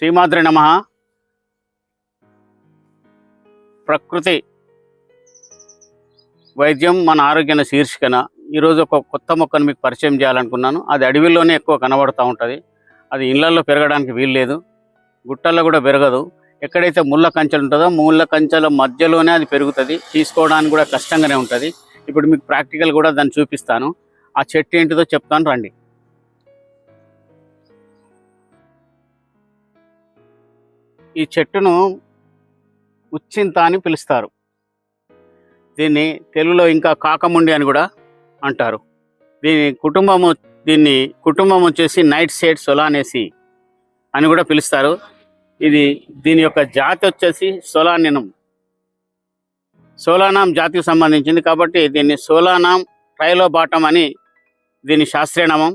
శ్రీమాతృ నమ. ప్రకృతి వైద్యం మన ఆరోగ్యాన్ని శీర్షికన. ఈరోజు ఒక కొత్త మొక్కను మీకు పరిచయం చేయాలనుకున్నాను. అది అడవిలోనే ఎక్కువ కనబడుతూ ఉంటుంది. అది ఇళ్ళలో పెరగడానికి వీలు లేదు. గుట్టల్లో కూడా పెరగదు. ఎక్కడైతే ముళ్ళ కంచెలు ఉంటుందో ముళ్ళ కంచెల మధ్యలోనే అది పెరుగుతుంది. తీసుకోవడానికి కూడా కష్టంగానే ఉంటుంది. ఇప్పుడు మీకు ప్రాక్టికల్ కూడా దాన్ని చూపిస్తాను. ఆ చెట్టు ఏంటిదో చెప్తాను రండి. ఈ చెట్టును ఉచ్చింత అని పిలుస్తారు. దీన్ని తెలుగులో ఇంకా కాకముండి అని కూడా అంటారు. దీని కుటుంబము దీన్ని కుటుంబం వచ్చేసి నైట్ సేడ్ సొలానేసి అని కూడా పిలుస్తారు. ఇది దీని యొక్క జాతి వచ్చేసి సోలానినం. సోలానాం జాతికి సంబంధించింది కాబట్టి దీన్ని సోలానాం ట్రైలోబాటం అని దీని శాస్త్రీయనామం.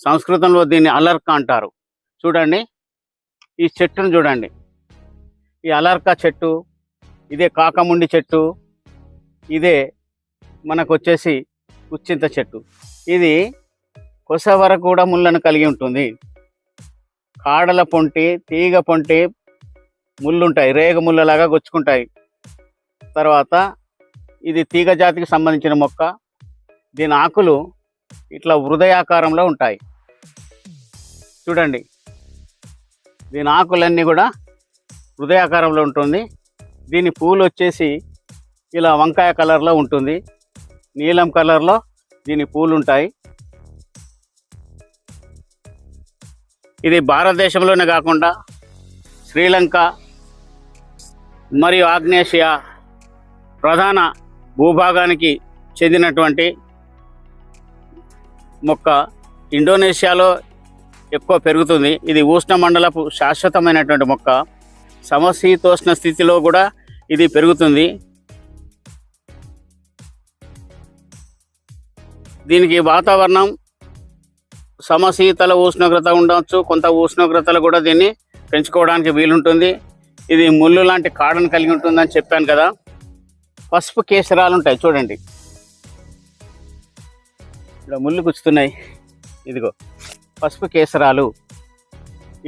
సంస్కృతంలో దీన్ని అలర్క అంటారు. చూడండి. ఈ చెట్టును చూడండి. ఈ అలర్క చెట్టు ఇదే కాకముండి చెట్టు ఇదే మనకు వచ్చేసి ఉచ్చింత చెట్టు. ఇది కొస వరకు కూడా ముళ్ళను కలిగి ఉంటుంది. కాడల పొంటి తీగ పొంటి ముళ్ళుంటాయి. రేగ ముళ్ళలాగా గుచ్చుకుంటాయి. తర్వాత ఇది తీగ జాతికి సంబంధించిన మొక్క. దీని ఆకులు ఇట్లా హృదయాకారంలో ఉంటాయి. చూడండి. దీని ఆకులన్నీ కూడా హృదయాకారంలో ఉంటుంది. దీని పూలు వచ్చేసి ఇలా వంకాయ కలర్లో ఉంటుంది. నీలం కలర్లో దీని పూలు ఉంటాయి ఇది భారతదేశంలోనే కాకుండా శ్రీలంక మరియు ఆగ్నేషియా ప్రధాన భూభాగానికి చెందినటువంటి మొక్క ఇండోనేషియాలో ఎక్కువ పెరుగుతుంది. ఇది ఉష్ణమండలపు శాశ్వతమైనటువంటి మొక్క. సమశీతోష్ణ స్థితిలో కూడా ఇది పెరుగుతుంది. దీనికి వాతావరణం సమశీతల ఉష్ణోగ్రత ఉండవచ్చు కొంత ఉష్ణోగ్రతలు కూడా దీన్ని పెంచుకోవడానికి వీలుంటుంది. ఇది ముళ్ళు లాంటి కాడను కలిగి ఉంటుందని చెప్పాను కదా. పసుపు కేసరాలు ఉంటాయి చూడండి. ఇక్కడ ముళ్ళు గుచ్చుతున్నాయి. ఇదిగో పసుపు కేసరాలు.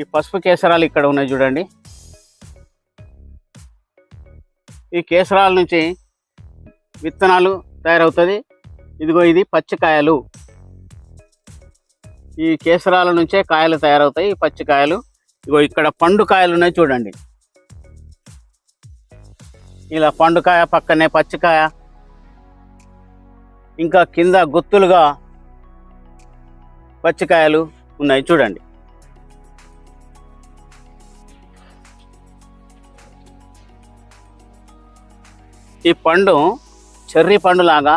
ఈ పసుపు కేసరాలు ఇక్కడ ఉన్నాయి చూడండి. ఈ కేసరాల నుంచి విత్తనాలు తయారవుతుంది. ఇదిగో ఇది పచ్చికాయలు. ఈ కేసరాల నుంచే కాయలు తయారవుతాయి ఈ పచ్చికాయలు. ఇగో ఇక్కడ పండు కాయలు ఉన్నాయి చూడండి. ఇలా పండుకాయ పక్కనే పచ్చికాయ. ఇంకా కింద గుత్తులుగా పచ్చికాయలు ఉన్నాయి చూడండి. ఈ పండు చెర్రీ పండు లాగా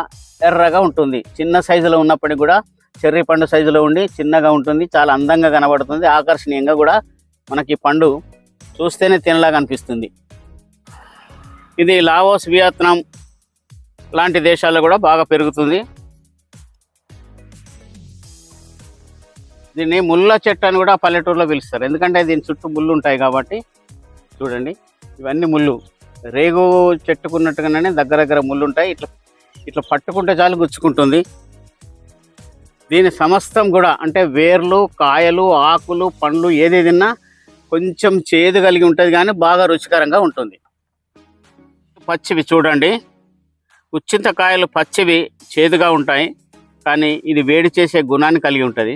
ఎర్రగా ఉంటుంది. చిన్న సైజులో ఉన్నప్పటికీ కూడా చెర్రీ పండు సైజులో ఉండి చిన్నగా ఉంటుంది. చాలా అందంగా కనబడుతుంది. ఆకర్షణీయంగా కూడా మనకి ఈ పండు చూస్తేనే తినలాగా అనిపిస్తుంది. ఇది లావోస్ వియత్నాం లాంటి దేశాల్లో కూడా బాగా పెరుగుతుంది. దీన్ని ముళ్ళ చెట్టు అని కూడా పల్లెటూరులో పిలుస్తారు. ఎందుకంటే దీని చుట్టూ ముళ్ళు ఉంటాయి కాబట్టి చూడండి. ఇవన్నీ ముళ్ళు. రేగు చెట్టుకున్నట్టుగానే దగ్గర దగ్గర ముళ్ళు ఉంటాయి ఇట్లా ఇట్లా పట్టుకుంటే చాలు గుచ్చుకుంటుంది. దీని సమస్తం కూడా అంటే వేర్లు కాయలు ఆకులు పండ్లు ఏది తిన్నా కొంచెం చేదు కలిగి ఉంటుంది కానీ బాగా రుచికరంగా ఉంటుంది. పచ్చివి చూడండి. ఉచ్చింత కాయలు పచ్చివి చేదుగా ఉంటాయి. కానీ ఇది వేడి చేసే గుణాన్ని కలిగి ఉంటుంది.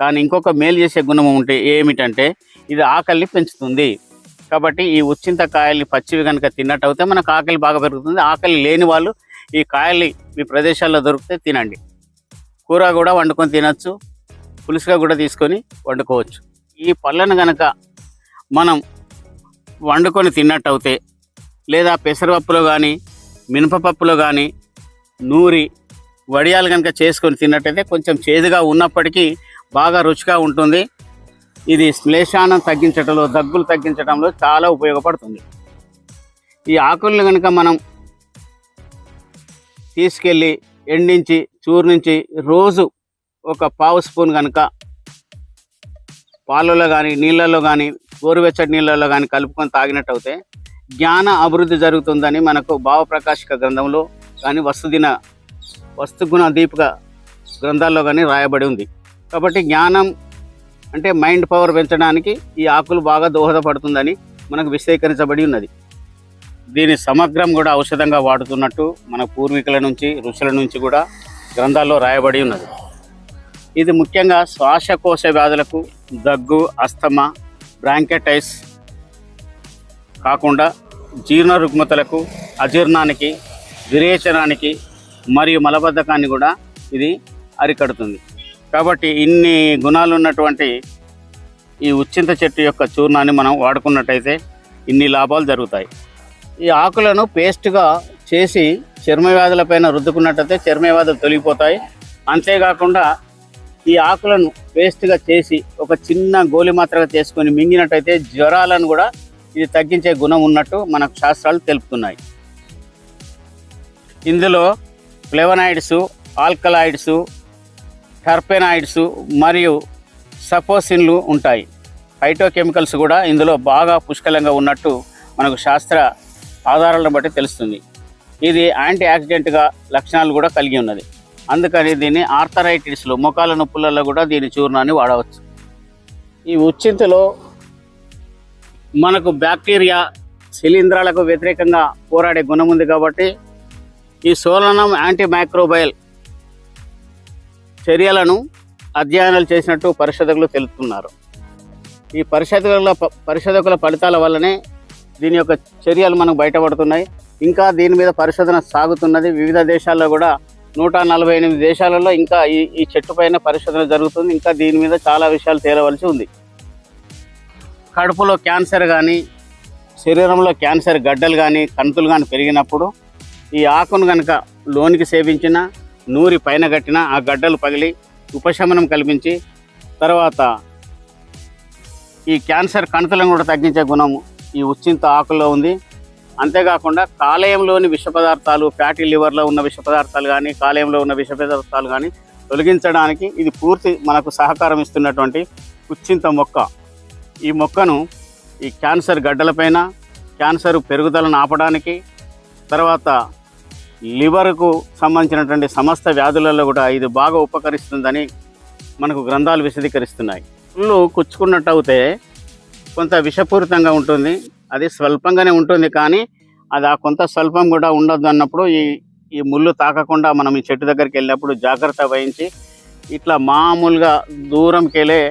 కానీ ఇంకొక మేలు చేసే గుణం ఉంటే ఏమిటంటే ఇది ఆకలిని పెంచుతుంది. కాబట్టి ఈ ఉచ్చింత కాయల్ని పచ్చివి కనుక తిన్నట్టు అయితే మనకు ఆకలి బాగా పెరుగుతుంది. ఆకలి లేని వాళ్ళు ఈ కాయల్ని మీ ప్రదేశాల్లో దొరికితే తినండి. కూర కూడా వండుకొని తినచ్చు. పులుసుగా కూడా తీసుకొని వండుకోవచ్చు. ఈ పళ్ళను కనుక మనం వండుకొని తిన్నట్టయితే లేదా పెసరపప్పులో కానీ మినపపప్పులో కానీ నూరి వడియాలు కనుక చేసుకొని తిన్నట్టయితే కొంచెం చేదుగా ఉన్నప్పటికీ బాగా రుచిగా ఉంటుంది. ఇది శ్లేషానం తగ్గించడంలో దగ్గులు తగ్గించడంలో చాలా ఉపయోగపడుతుంది. ఈ ఆకులను కనుక మనం తీసుకెళ్ళి ఎండించి చూర్నించి రోజు ఒక పావు స్పూన్ కనుక పాలలో కానీ నీళ్ళల్లో కానీ గోరువెచ్చటి నీళ్ళల్లో కానీ కలుపుకొని తాగినట్టు అయితే జ్ఞాన అభివృద్ధి జరుగుతుందని మనకు భావప్రకాశిక గ్రంథంలో కానీ వస్తుదిన వస్తుగుణ దీపిక గ్రంథాల్లో కానీ రాయబడి ఉంది. కాబట్టి జ్ఞానం అంటే మైండ్ పవర్ పెంచడానికి ఈ ఆకులు బాగా దోహదపడుతుందని మనకు విశేకరించబడి ఉన్నది. దీని సమగ్రం కూడా ఔషధంగా వాడుతున్నట్టు మన పూర్వీకుల నుంచి ఋషుల నుంచి కూడా గ్రంథాల్లో రాయబడి ఉన్నది. ఇది ముఖ్యంగా శ్వాసకోశ వ్యాధులకు దగ్గు అస్తమా బ్రాంకెటైస్ కాకుండా జీర్ణ రుగ్మతలకు అజీర్ణానికి విరేచనానికి మరియు మలబద్ధకాన్ని కూడా ఇది అరికడుతుంది. కాబట్టి ఇన్ని గుణాలు ఉన్నటువంటి ఈ ఉచ్చింత చెట్టు యొక్క చూర్ణాన్ని మనం వాడుకున్నట్టయితే ఇన్ని లాభాలు జరుగుతాయి. ఈ ఆకులను పేస్ట్గా చేసి చర్మ వ్యాధులపైన రుద్దుకున్నట్టయితే చర్మ వ్యాధులు తొలగిపోతాయి. అంతేకాకుండా ఈ ఆకులను పేస్ట్గా చేసి ఒక చిన్న గోలి మాత్రగా చేసుకొని మింగినట్టయితే జ్వరాలను కూడా ఇది తగ్గించే గుణం ఉన్నట్టు మనకు శాస్త్రాలు తెలుపుతున్నాయి. ఇందులో ఫ్లెవనాయిడ్సు ఆల్కలాయిడ్స్ టర్పెనాయిడ్స్ మరియు సపోసిన్లు ఉంటాయి. ఫైటోకెమికల్స్ కూడా ఇందులో బాగా పుష్కలంగా ఉన్నట్టు మనకు శాస్త్ర ఆధారాలను బట్టి తెలుస్తుంది. ఇది యాంటీ యాక్సిడెంట్గా లక్షణాలు కూడా కలిగి ఉన్నది. అందుకని దీన్ని ఆర్థరైటిస్లో ముఖాల నొప్పులలో కూడా దీని చూర్ణాన్ని వాడవచ్చు. ఈ ఉచ్చింతలో మనకు బ్యాక్టీరియా శిలీంధ్రాలకు వ్యతిరేకంగా పోరాడే గుణం ఉంది కాబట్టి ఈ సోలనం యాంటీ మైక్రోబయల్ చర్యలను అధ్యయనాలు చేసినట్టు పరిశోధకులు తెలుపుతున్నారు. ఈ పరిశోధకుల పరిశోధకుల ఫలితాల వల్లనే దీని యొక్క చర్యలు మనకు బయటపడుతున్నాయి. ఇంకా దీని మీద పరిశోధన సాగుతున్నది వివిధ దేశాల్లో కూడా. నూట నలభై ఎనిమిది దేశాలలో ఇంకా ఈ ఈ చెట్టు పైన పరిశోధన జరుగుతుంది. ఇంకా దీని మీద చాలా విషయాలు తేలవలసి ఉంది. కడుపులో క్యాన్సర్ కానీ శరీరంలో క్యాన్సర్ గడ్డలు కానీ కంతులు కానీ పెరిగినప్పుడు ఈ ఆకును కనుక లోనికి సేవించిన నూరి పైన కట్టిన ఆ గడ్డలు పగిలి ఉపశమనం కల్పించి తర్వాత ఈ క్యాన్సర్ కణుతులను కూడా తగ్గించే గుణం ఈ ఉచ్చింత ఆకుల్లో ఉంది. అంతేకాకుండా కాలేయంలోని విష పదార్థాలు ఫ్యాటీ లివర్లో ఉన్న విష పదార్థాలు కానీ కాలేయంలో ఉన్న విష పదార్థాలు కానీ తొలగించడానికి ఇది పూర్తి మనకు సహకారం ఇస్తున్నటువంటి ఉచ్చింత మొక్క. ఈ మొక్కను ఈ క్యాన్సర్ గడ్డలపైన క్యాన్సర్ పెరుగుదలను ఆపడానికి తర్వాత లివర్కు సంబంధించినటువంటి సమస్త వ్యాధులలో కూడా ఇది బాగా ఉపకరిస్తుందని మనకు గ్రంథాలు విశదీకరిస్తున్నాయి. పుళ్ళు కుచ్చుకున్నట్టు అవుతే కొంత విషపూరితంగా ఉంటుంది. అది స్వల్పంగానే ఉంటుంది కానీ అది ఆ కొంత స్వల్పం కూడా ఉండదు అన్నప్పుడు ఈ ఈ ముళ్ళు తాకకుండా మనం ఈ చెట్టు దగ్గరికి వెళ్ళినప్పుడు జాగ్రత్త వహించి ఇట్లా మామూలుగా దూరంకెళ్ళే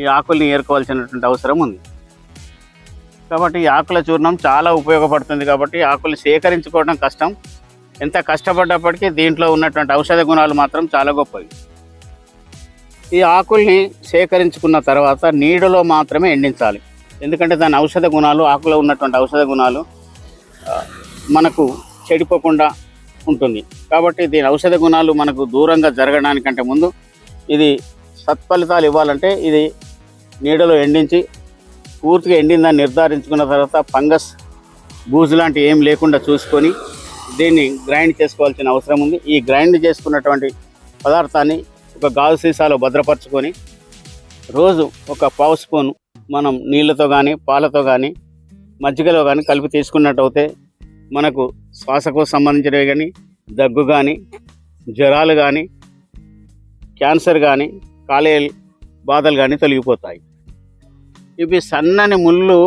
ఈ ఆకుల్ని ఏరుకోవాల్సినటువంటి అవసరం ఉంది. కాబట్టి ఈ ఆకుల చూర్ణం చాలా ఉపయోగపడుతుంది కాబట్టి ఆకులు సేకరించుకోవడం కష్టం. ఎంత కష్టపడ్డప్పటికీ దీంట్లో ఉన్నటువంటి ఔషధ గుణాలు మాత్రం చాలా గొప్పవి. ఈ ఆకుల్ని సేకరించుకున్న తర్వాత నీడలో మాత్రమే ఎండించాలి. ఎందుకంటే దాని ఔషధ గుణాలు ఆకులో ఉన్నటువంటి ఔషధ గుణాలు మనకు చెడిపోకుండా ఉంటుంది. కాబట్టి దీని ఔషధ గుణాలు మనకు దూరంగా జరగడానికంటే ముందు ఇది సత్ఫలితాలు ఇవ్వాలంటే ఇది నీడలో ఎండించి పూర్తిగా ఎండిందని నిర్ధారించుకున్న తర్వాత ఫంగస్ బూజు లాంటివి ఏం లేకుండా చూసుకొని దీన్ని గ్రైండ్ చేసుకోవాల్సిన అవసరం ఉంది. ఈ గ్రైండ్ చేసుకున్నటువంటి పదార్థాన్ని ఒక గాజు సీసాలో భద్రపరచుకొని రోజు ఒక పావు స్పూన్ మనం నీళ్ళతో కానీ పాలతో కానీ మజ్జిగలో కానీ కలిపి తీసుకున్నట్టు అయితే మనకు శ్వాసకు సంబంధించినవి కానీ దగ్గు కానీ జ్వరాలు కానీ క్యాన్సర్ కానీ కాలేయ బాధలు కానీ తొలగిపోతాయి. ఇవి సన్నని ముళ్ళు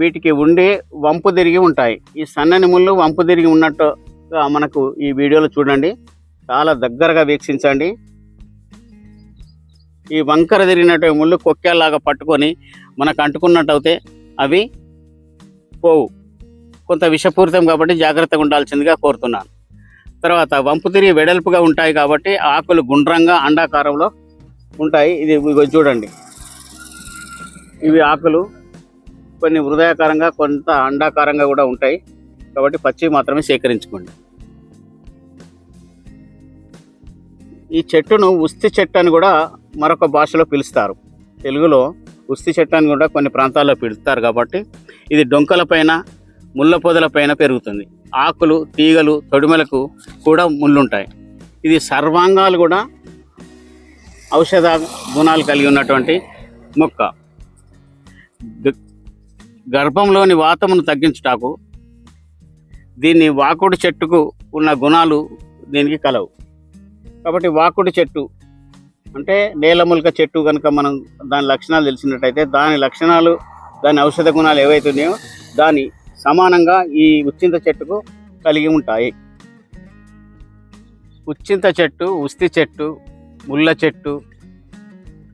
వీటికి ఉండే వంపు తిరిగి ఉంటాయి. ఈ సన్నని ముళ్ళు వంపు తిరిగి ఉన్నట్టుగా మనకు ఈ వీడియోలో చూడండి. చాలా దగ్గరగా వీక్షించండి. ఈ వంకర తిరిగినట్టు ముళ్ళు కొక్కేలాగా పట్టుకొని మనకు అంటుకున్నట్టయితే అవి పోవు. కొంత విషపూరితం కాబట్టి జాగ్రత్తగా ఉండాల్సిందిగా కోరుతున్నాను. తర్వాత వంపు తిరిగి వెడల్పుగా ఉంటాయి కాబట్టి ఆకులు గుండ్రంగా అండాకారంలో ఉంటాయి. ఇది చూడండి. ఇవి ఆకులు కొన్ని హృదయాకారంగా కొంత అండాకారంగా కూడా ఉంటాయి. కాబట్టి పచ్చి మాత్రమే సేకరించుకోండి. ఈ చెట్టును ఉస్తి చెట్టు అని కూడా మరొక భాషలో పిలుస్తారు. తెలుగులో ఉస్తి చెట్టు అని కూడా కొన్ని ప్రాంతాల్లో పిలుస్తారు కాబట్టి ఇది డొంకల పైన ముళ్ళ పొదల పైన పెరుగుతుంది. ఆకులు తీగలు తొడిమలకు కూడా ముళ్ళుంటాయి. ఇది సర్వాంగాలు కూడా ఔషధ గుణాలు కలిగి ఉన్నటువంటి మొక్క. గర్భంలోని వాతమును తగ్గించుటకు దీన్ని వాకుడు చెట్టుకు ఉన్న గుణాలు దీనికి కలవు. కాబట్టి వాకుడు చెట్టు అంటే నేలములక చెట్టు కనుక మనం దాని లక్షణాలు తెలిసినట్టయితే దాని లక్షణాలు దాని ఔషధ గుణాలు ఏవైతున్నాయో దాని సమానంగా ఈ ఉచ్చింత చెట్టుకు కలిగి ఉంటాయి. ఉచ్చింత చెట్టు ఉస్తి చెట్టు ముళ్ళ చెట్టు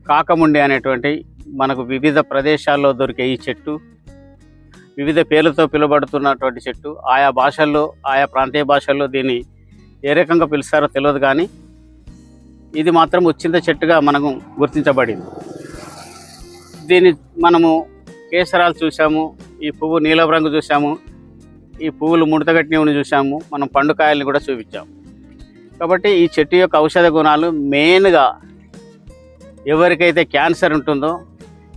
కాకముండి అనేటువంటి మనకు వివిధ ప్రదేశాల్లో దొరికే ఈ చెట్టు వివిధ పేర్లతో పిలువబడుతున్నటువంటి చెట్టు. ఆయా భాషల్లో ఆయా ప్రాంతీయ భాషల్లో దీన్ని ఏ రకంగా పిలుస్తారో తెలియదు కానీ ఇది మాత్రం ఉచ్చింత చెట్టుగా మనకు గుర్తించబడింది. దీన్ని మనము కేసరాలు చూసాము ఈ పువ్వు నీలం రంగు చూసాము ఈ పువ్వులు ముడతగట్టినవి చూసాము మనం పండుకాయల్ని కూడా చూపించాము. కాబట్టి ఈ చెట్టు యొక్క ఔషధ గుణాలు మెయిన్గా ఎవరికైతే క్యాన్సర్ ఉంటుందో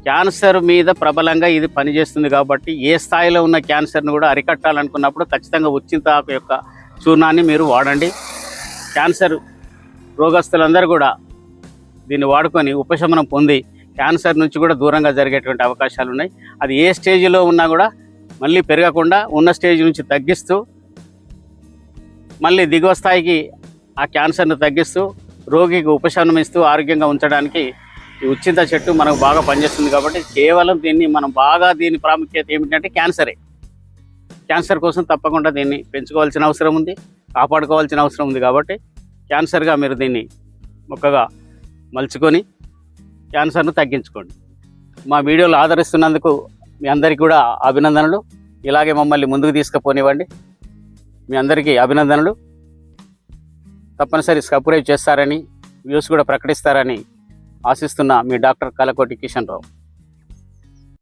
క్యాన్సర్ మీద ప్రబలంగా ఇది పనిచేస్తుంది కాబట్టి ఏ స్థాయిలో ఉన్న క్యాన్సర్ను కూడా అరికట్టాలనుకున్నప్పుడు ఖచ్చితంగా ఉచ్చింత ఆకు యొక్క చూర్ణాన్ని మీరు వాడండి. క్యాన్సర్ రోగస్తులందరూ కూడా దీన్ని వాడుకొని ఉపశమనం పొంది క్యాన్సర్ నుంచి కూడా దూరంగా జరిగేటువంటి అవకాశాలు ఉన్నాయి. అది ఏ స్టేజ్లో ఉన్నా కూడా మళ్ళీ పెరగకుండా ఉన్న స్టేజ్ నుంచి తగ్గిస్తూ మళ్ళీ దిగువ స్థాయికి ఆ క్యాన్సర్ను తగ్గిస్తూ రోగికి ఉపశమనం ఇస్తూ ఆరోగ్యంగా ఉంచడానికి ఈ ఉచ్చింత చెట్టు మనకు బాగా పనిచేస్తుంది కాబట్టి కేవలం దీన్ని మనం బాగా దీని ప్రాముఖ్యత ఏమిటంటే క్యాన్సరే. క్యాన్సర్ కోసం తప్పకుండా దీన్ని పెంచుకోవాల్సిన అవసరం ఉంది కాపాడుకోవాల్సిన అవసరం ఉంది కాబట్టి క్యాన్సర్గా మీరు దీన్ని మొక్కగా మలుచుకొని క్యాన్సర్ను తగ్గించుకోండి. మా వీడియోలు ఆదరిస్తున్నందుకు మీ అందరికీ కూడా అభినందనలు. ఇలాగే మమ్మల్ని ముందుకు తీసుకుపోనివ్వండి. మీ అందరికీ అభినందనలు. తప్పనిసరి సబ్స్క్రైబ్ చేస్తారని వ్యూస్ కూడా ప్రకటిస్తారని ఆశిస్తున్న మీ డాక్టర్ కలకోటి కిషన్ రావు.